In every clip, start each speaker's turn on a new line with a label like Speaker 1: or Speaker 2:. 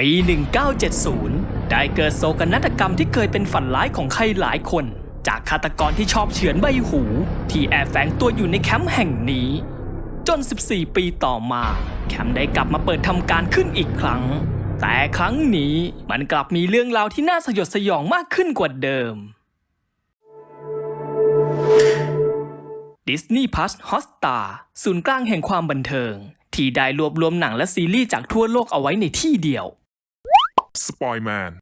Speaker 1: ปี 1970 ได้เกิดโศกนาฏกรรมที่เคยเป็นฝันร้ายของใครหลายคน จากฆาตกรที่ชอบเฉือนใบหู ที่แอบแฝงตัวอยู่ในแคมป์แห่งนี้ จน 14 ปีต่อมา แคมป์ได้กลับมาเปิดทำการขึ้นอีกครั้ง แต่ครั้งนี้มันกลับมีเรื่องราวที่น่าสยดสยองมากขึ้นกว่าเดิม Disney Plus Hotstar ศูนย์กลางแห่งความบันเทิงที่ได้รวบรวมหนังและซีรีส์จากทั่วโลกเอาไว้ในที่เดียว
Speaker 2: สปอยแมน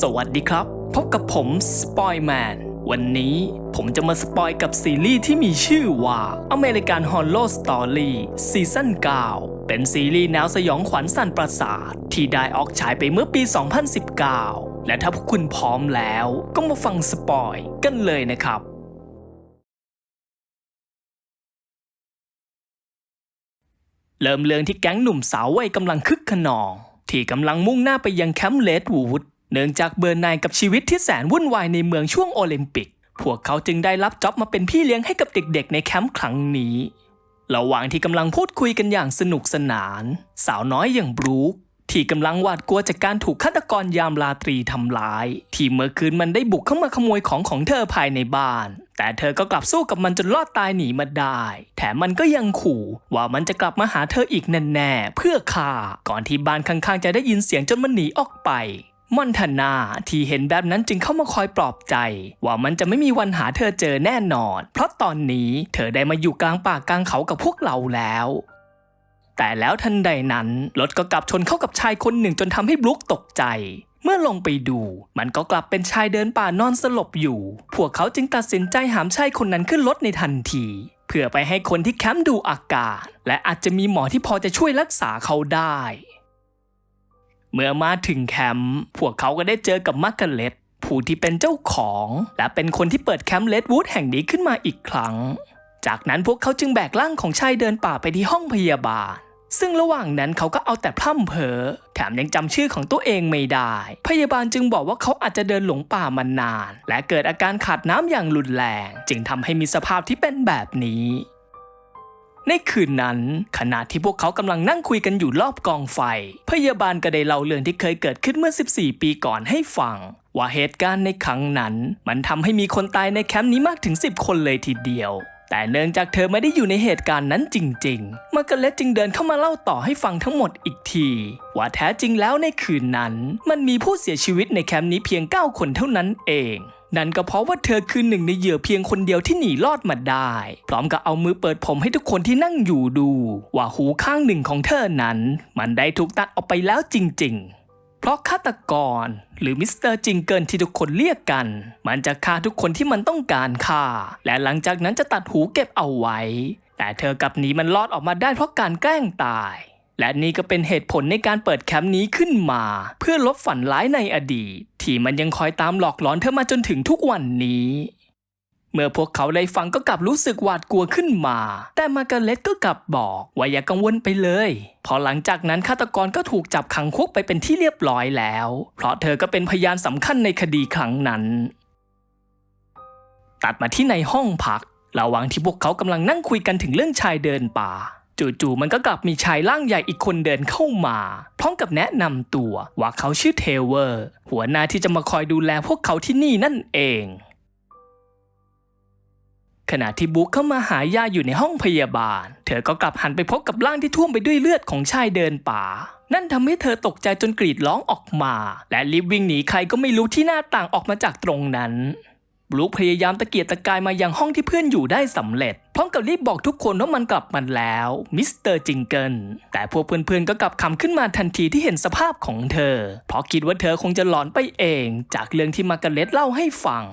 Speaker 1: สวัสดีครับ พบกับผมสปอยแมน วันนี้ผมจะมาสปอยกับซีรีส์ที่มีชื่อว่า American Horror Story ซีซั่น9เป็นซีรีส์แนวสยองขวัญสั่นประสาท ที่ได้ออกฉายไปเมื่อปี 2019 และถ้าพวกคุณพร้อมแล้ว ก็มาฟังสปอยกันเลยนะครับ เริ่มเรื่องที่แก๊งหนุ่มสาววัยกำลังคึกขนอง ที่กำลังมุ่งหน้าไปยังแคมป์เลดวูดเนื่องจากเบอร์นายกับชีวิตที่แสนวุ่นวายในเมืองช่วงโอลิมปิก พวกเขาจึงได้รับจ็อบมาเป็นพี่เลี้ยงให้กับเด็กๆ ในแคมป์ครั้งนี้ ระหว่างที่กำลังพูดคุยกันอย่างสนุกสนาน สาวน้อยอย่างบรูค ที่กำลังหวาดกลัวจากการถูกฆาตกรยามราตรีทำร้าย ที่เมื่อคืนมันได้บุกเข้ามาขโมยของของเธอภายในบ้าน แต่เธอก็กลับสู้กับมันจนรอดตายหนีมาได้ แถมมันก็ยังขู่ว่ามันจะกลับมาหาเธออีกแน่ๆเพื่อฆ่า ก่อนที่บ้านข้างๆจะได้ยินเสียงจนมันหนีออกไปมอนทานาที่เห็นแบบนั้นจึงเข้ามาคอยปลอบใจ ว่ามันจะไม่มีวันหาเธอเจอแน่นอน เพราะตอนนี้เธอได้มาอยู่กลางป่ากลางเขากับพวกเราแล้ว แต่แล้วทันใดนั้นรถก็กลับชนเข้ากับชายคนหนึ่งจนทำให้บลุกตกใจ เมื่อลงไปดู มันก็กลับเป็นชายเดินป่านอนสลบอยู่ พวกเขาจึงตัดสินใจหามชายคนนั้นขึ้นรถในทันที เพื่อไปให้คนที่แคมป์ดูอาการ และอาจจะมีหมอที่พอจะช่วยรักษาเขาได้ เมื่อมาถึงแคมป์พวกเขาก็ได้เจอกับมาร์กาเร็ตผู้ที่เป็นเจ้าของ และเป็นคนที่เปิดแคมป์เลดวูดแห่งนี้ขึ้นมาอีกครั้ง จากนั้นพวกเขาจึงแบกร่างของชายเดินป่าไปที่ห้องพยาบาล ซึ่งระหว่างนั้นเขาก็เอาแต่พร่ำเพ้อแถมยังจำชื่อของตัวเองไม่ได้ พยาบาลจึงบอกว่าเขาอาจจะเดินหลงป่ามานาน และเกิดอาการขาดน้ำอย่างรุนแรง จึงทำให้มีสภาพที่เป็นแบบนี้ในคืนนั้น ขณะที่พวกเขากำลังนั่งคุยกันอยู่รอบกองไฟ พยาบาลก็ได้เล่าเรื่องที่เคยเกิดขึ้นเมื่อ 14 ปีก่อนให้ฟัง ว่าเหตุการณ์ในครั้งนั้น มันทำให้มีคนตายในแคมป์นี้มากถึง 10 คนเลยทีเดียว แต่เนื่องจากเธอไม่ได้อยู่ในเหตุการณ์นั้นจริง ๆ มาร์กาเร็ตจึงเดินเข้ามาเล่าต่อให้ฟังทั้งหมดอีกที ว่าแท้จริงแล้วในคืนนั้น มันมีผู้เสียชีวิตในแคมป์นี้เพียง 9 คนเท่านั้นเองนั่นก็เพราะว่าเธอคือหนึ่งในเหยื่อเพียงคนเดียวที่หนีรอดมาได้ พร้อมกับเอามือเปิดผมให้ทุกคนที่นั่งอยู่ดู ว่าหูข้างหนึ่งของเธอนั้น มันได้ถูกตัดออกไปแล้วจริง ๆ เพราะฆาตกรหรือมิสเตอร์จิงเกิลที่ทุกคนเรียกกัน มันจะฆ่าทุกคนที่มันต้องการฆ่า และหลังจากนั้นจะตัดหูเก็บเอาไว้ แต่เธอกับหนีมันรอดออกมาได้เพราะการแกล้งตาย และนี่ก็เป็นเหตุผลในการเปิดแคมป์นี้ขึ้นมา เพื่อลบฝันร้ายในอดีต ที่มันยังคอยตามหลอกหลอนเธอมาจนถึงทุกวันนี้ เมื่อพวกเขาได้ฟังก็กลับรู้สึกหวาดกลัวขึ้นมา แต่มากาเร็ตก็กลับบอกว่าอย่ากังวลไปเลยเพอหลังจากนั้นฆาตกรก็ถูกจับขังคุกไปเป็นที่เรียบร้อยแล้ว เพราะเธอก็เป็นพยานสำคัญในคดีครั้งนั้น ตัดมาที่ในห้องพัก ระหว่างที่พวกเขากำลังนั่งคุยกันถึงเรื่องชายเดินป่าจู่ๆมันก็กลับมีชายร่างใหญ่อีกคนเดินเข้ามา พร้อมกับแนะนำตัวว่าเขาชื่อเทเวอร์ หัวหน้าที่จะมาคอยดูแลพวกเขาที่นี่นั่นเอง ขณะที่บุ๊กเข้ามาหายาอยู่ในห้องพยาบาล เธอก็กลับหันไปพบกับร่างที่ท่วมไปด้วยเลือดของชายเดินป่า นั่นทำให้เธอตกใจจนกรีดร้องออกมา และรีบวิ่งหนีใครก็ไม่รู้ที่หน้าต่างออกมาจากตรงนั้นบลูพยายามตะเกียกตะกายมายังห้องที่เพื่อนอยู่ได้สำเร็จ พร้อมกับรีบบอกทุกคนว่ามันกลับมาแล้วมิสเตอร์จิงเกิลแต่พวกเพื่อนๆก็กลับคำขึ้นมาทันทีที่เห็นสภาพของเธอ เพราะคิดว่าเธอคงจะหลอนไปเอง จากเรื่องที่มาร์กาเร็ตเล่าให้ฟัง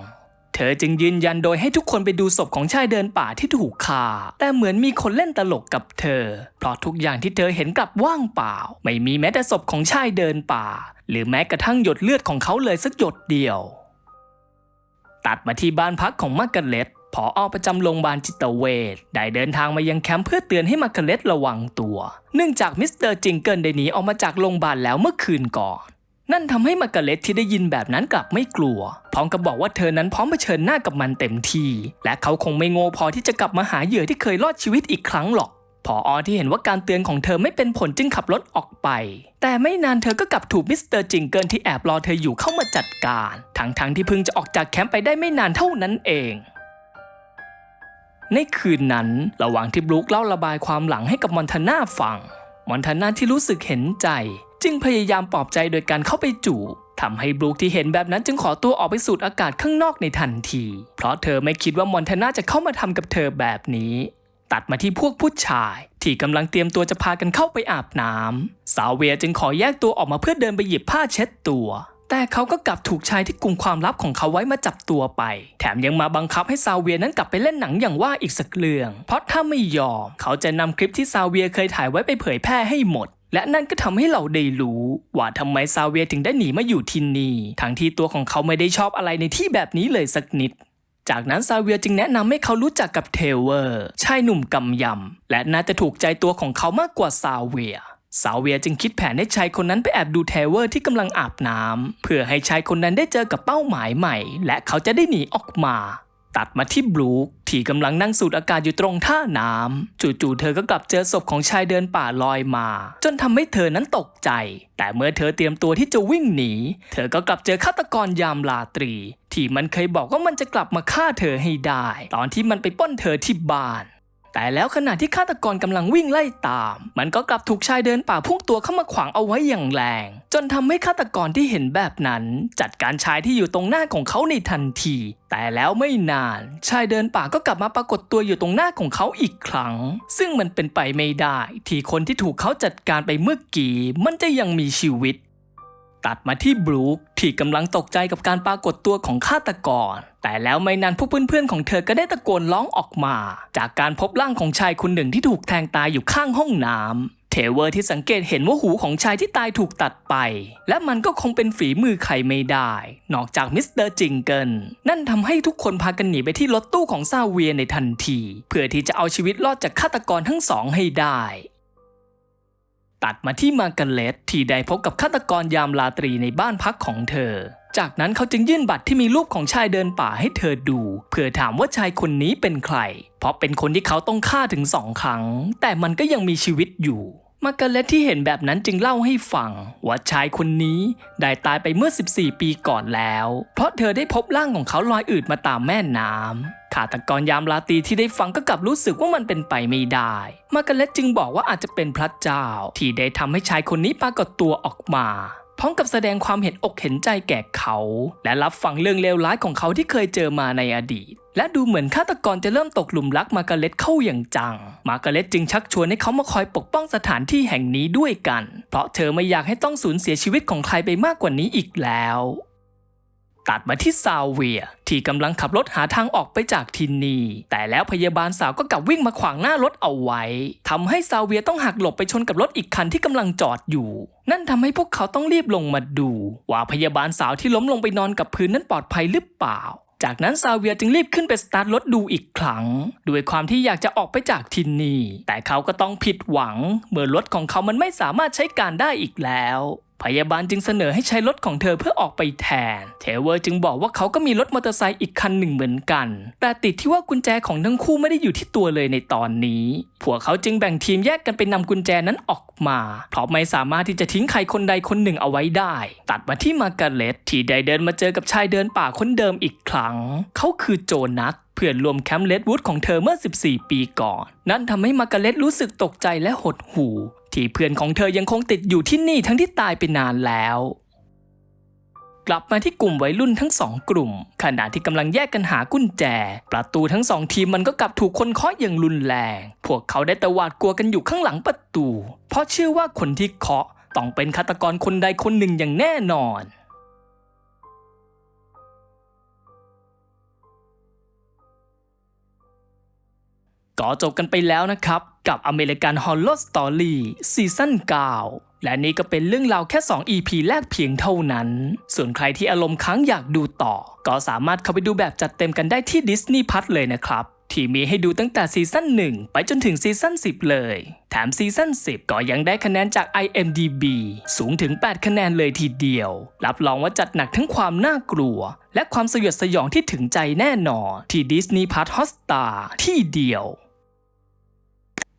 Speaker 1: เธอจึงยืนยันโดยให้ทุกคนไปดูศพของชายเดินป่าที่ถูกฆ่า แต่เหมือนมีคนเล่นตลกกับเธอ เพราะทุกอย่างที่เธอเห็นกลับว่างเปล่า ไม่มีแม้แต่ศพของชายเดินป่า หรือแม้กระทั่งหยดเลือดของเขาเลยสักหยดเดียว ตัดมาที่บ้านพักของมาร์กาเร็ตผออประจำโรงพยาบาลจิตเวชได้เดินทางมายังแคมป์เพื่อเตือนให้มาร์กาเร็ตระวังตัว เนื่องจากมิสเตอร์จิงเกิลได้หนีออกมาจากโรงพยาบาลแล้วเมื่อคืนก่อน นั่นทำให้มากาเร็ตที่ได้ยินแบบนั้นกลับไม่กลัว พร้อมกับบอกว่าเธอนั้นพร้อมเผชิญหน้ากับมันเต็มที่และเขาคงไม่โง่พอที่จะกลับมาหาเหยื่อที่เคยรอดชีวิตอีกครั้งหรอกพออที่เห็นว่าการเตือนของเธอไม่เป็นผลจึงขับรถออกไป แต่ไม่นานเธอก็กลับถูกมิสเตอร์จิงเกิลที่แอบรอเธออยู่เข้ามาจัดการ ทั้งๆที่เพิ่งจะออกจากแคมป์ไปได้ไม่นานเท่านั้นเอง ในคืนนั้นระหว่างที่บลูคเล่าระบายความหลังให้กับมอนทาน่าฟัง มอนทาน่าที่รู้สึกเห็นใจ จึงพยายามปลอบใจโดยการเข้าไปจูบทำให้บลูคที่เห็นแบบนั้นจึงขอตัวออกไปสูดอากาศข้างนอกในทันที เพราะเธอไม่คิดว่ามอนทนาจะเข้ามาทำกับเธอแบบนี้ ตัดมาที่พวกผู้ชาย ที่กำลังเตรียมตัวจะพากันเข้าไปอาบน้ำสาวเวียจึงขอแยกตัวออกมาเพื่อเดินไปหยิบผ้าเช็ดตัว แต่เขาก็กลับถูกชายที่กุมความลับของเขาไว้มาจับตัวไป แถมยังมาบังคับให้ซาเวียนั้นกลับไปเล่นหนังอย่างว่าอีกสักเรื่อง เพราะถ้าไม่ยอม เขาจะนำคลิปที่ซาเวียเคยถ่ายไว้ไปเผยแพร่ให้หมด และนั่นก็ทำให้เราได้รู้ ว่าทำไมซาเวียถึงได้หนีมาอยู่ที่นี่ทั้งที่ตัวของเขาไม่ได้ชอบอะไรในที่แบบนี้เลยสักนิด จากนั้นซาเวียจึงแนะนำให้เขารู้จักกับเทเวอร์ชายหนุ่มกำยำและน่าจะถูกใจตัวของเขามากกว่าซาเวียซาเวียจึงคิดแผนให้ชายคนนั้นไปแอบดูเทเวอร์ที่กำลังอาบน้ำเพื่อให้ชายคนนั้นได้เจอกับเป้าหมายใหม่ และเขาจะได้หนีออกมา ตัดมาที่บลูค ที่กำลังนั่งสูดอากาศอยู่ตรงท่าน้ำจู่ๆเธอก็กลับเจอศพของชายเดินป่าลอยมา จนทำให้เธอนั้นตกใจ แต่เมื่อเธอเตรียมตัวที่จะวิ่งหนี เธอก็กลับเจอฆาตกรยามลาตรี ที่มันเคยบอกว่ามันจะกลับมาฆ่าเธอให้ได้ ตอนที่มันไปป้นเธอที่บ้าน แต่แล้วขณะที่ฆาตกรกำลังวิ่งไล่ตาม มันก็กลับถูกชายเดินป่าพุ่งตัวเข้ามาขวางเอาไว้อย่างแรง จนทำให้ฆาตกรที่เห็นแบบนั้น จัดการชายที่อยู่ตรงหน้าของเขาในทันที แต่แล้วไม่นาน ชายเดินป่าก็กลับมาปรากฏตัวอยู่ตรงหน้าของเขาอีกครั้ง ซึ่งมันเป็นไปไม่ได้ ที่คนที่ถูกเขาจัดการไปเมื่อกี้มันจะยังมีชีวิต ตัดมาที่บรูคที่กำลังตกใจกับการปรากฏตัวของฆาตกร แต่แล้วไม่นานพวกเพื่อนๆของเธอก็ได้ตะโกนร้องออกมา จากการพบร่างของชายคนหนึ่งที่ถูกแทงตายอยู่ข้างห้องน้ำเทเวอร์ที่สังเกตเห็นว่าหูของชายที่ตายถูกตัดไป และมันก็คงเป็นฝีมือใครไม่ได้ นอกจากมิสเตอร์จิงเกิลนั่นทำให้ทุกคนพากันหนีไปที่รถตู้ของซาเวียในทันที เพื่อที่จะเอาชีวิตรอดจากฆาตกรทั้งสองให้ได้ ตัดมาที่มาร์กาเร็ตที่ได้พบกับฆาตกรยามราตรีในบ้านพักของเธอ จากนั้นเขาจึงยื่นบัตรที่มีรูปของชายเดินป่าให้เธอดู เพื่อถามว่าชายคนนี้เป็นใคร เพราะเป็นคนที่เขาต้องฆ่าถึงสองครั้ง แต่มันก็ยังมีชีวิตอยู่มาร์กาเร็ตที่เห็นแบบนั้นจึงเล่าให้ฟัง ว่าชายคนนี้ได้ตายไปเมื่อ 14 ปีก่อนแล้ว เพราะเธอได้พบร่างของเขาลอยอืดมาตามแม่น้ำฆาตกรยามราตรีที่ได้ฟังก็กลับรู้สึกว่ามันเป็นไปไม่ได้ มาร์กาเร็ตจึงบอกว่าอาจจะเป็นพระเจ้า ที่ได้ทำให้ชายคนนี้ปรากฏตัวออกมา พร้อมกับแสดงความเห็นอกเห็นใจแก่เขา และรับฟังเรื่องเลวร้ายของเขาที่เคยเจอมาในอดีต และดูเหมือนฆาตกรจะเริ่มตกหลุมรักมาร์กาเล็ตเข้าอย่างจัง มาร์กาเล็ตจึงชักชวนให้เขามาคอยปกป้องสถานที่แห่งนี้ด้วยกัน เพราะเธอไม่อยากให้ต้องสูญเสียชีวิตของใครไปมากกว่านี้อีกแล้ว ตัดมาที่ซาเวีย ที่กำลังขับรถหาทางออกไปจากที่นี่ แต่แล้วพยาบาลสาวก็กลับวิ่งมาขวางหน้ารถเอาไว้ทำให้ซาเวียต้องหักหลบไปชนกับรถอีกคันที่กำลังจอดอยู่ นั่นทำให้พวกเขาต้องรีบลงมาดู ว่าพยาบาลสาวที่ล้มลงไปนอนกับพื้นนั้นปลอดภัยหรือเปล่าจากนั้นซาเวียจึงรีบขึ้นไปสตาร์ทรถดูอีกครั้งด้วยความที่อยากจะออกไปจากที่นี่ แต่เขาก็ต้องผิดหวัง เมื่อรถของเขามันไม่สามารถใช้การได้อีกแล้ว พยาบาลจึงเสนอให้ใช้รถของเธอเพื่อออกไปแทน เทเวอร์จึงบอกว่าเขาก็มีรถมอเตอร์ไซค์อีกคันหนึ่งเหมือนกัน แต่ติดที่ว่ากุญแจของทั้งคู่ไม่ได้อยู่ที่ตัวเลยในตอนนี้ พวกเขาจึงแบ่งทีมแยกกันไปนำกุญแจนั้นออกมาเพราะไม่สามารถที่จะทิ้งใครคนใดคนหนึ่งเอาไว้ได้ ตัดมาที่มาร์กาเร็ตที่ได้เดินมาเจอกับชายเดินป่าคนเดิมอีกครั้ง เขาคือโจนัสเพื่อนรวมแคมป์เลดวูดของเธอเมื่อ 14 ปีก่อน นั่นทำให้มากาเร็ตรู้สึกตกใจและหดหู่ ที่เพื่อนของเธอยังคงติดอยู่ที่นี่ทั้งที่ตายไปนานแล้ว กลับมาที่กลุ่มวัยรุ่นทั้งสองกลุ่ม ขณะที่กำลังแยกกันหากุญแจ ประตูทั้งสองทีมมันก็กลับถูกคนเคาะอย่างรุนแรง พวกเขาได้แต่หวาดกลัวกันอยู่ข้างหลังประตู เพราะเชื่อว่าคนที่เคาะต้องเป็นฆาตกรคนใดคนหนึ่งอย่างแน่นอน ก็จบกันไปแล้วนะครับ กับอเมริกันฮอลล r สตอรี่ซีซั่น9และนี่ก็เป็นเรื่องราวแค่ 2 EP แรกเพียงเท่านั้น ส่วนใครที่อารมณ์ค้างอยากดูต่อ ก็สามารถเข้าไปดูแบบจัดเต็มกันได้ที่ Disney p พั s เลยนะครับ ที่มีให้ดูตั้งแต่ซีซั่น1 ไปจนถึงซีซั่น10 เลย แถมซีซั่น10 ก็ยังได้คะแนนจาก IMDB สูงถึง 8 คะแนนเลยทีเดียว รับรองว่าจัดหนักทั้งความน่ากลัวและความสยดสยองที่ถึงใจแน่นอนที่ Disney p พั s Hotstar ที่เดียว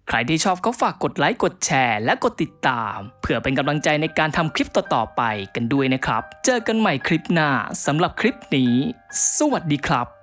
Speaker 1: ใครที่ชอบก็ฝากกดไลค์กดแชร์ และกดติดตาม เพื่อเป็นกำลังใจในการทำคลิปต่อๆไปกันด้วยนะครับ เจอกันใหม่คลิปหน้าสำหรับคลิปนี้ สวัสดีครับ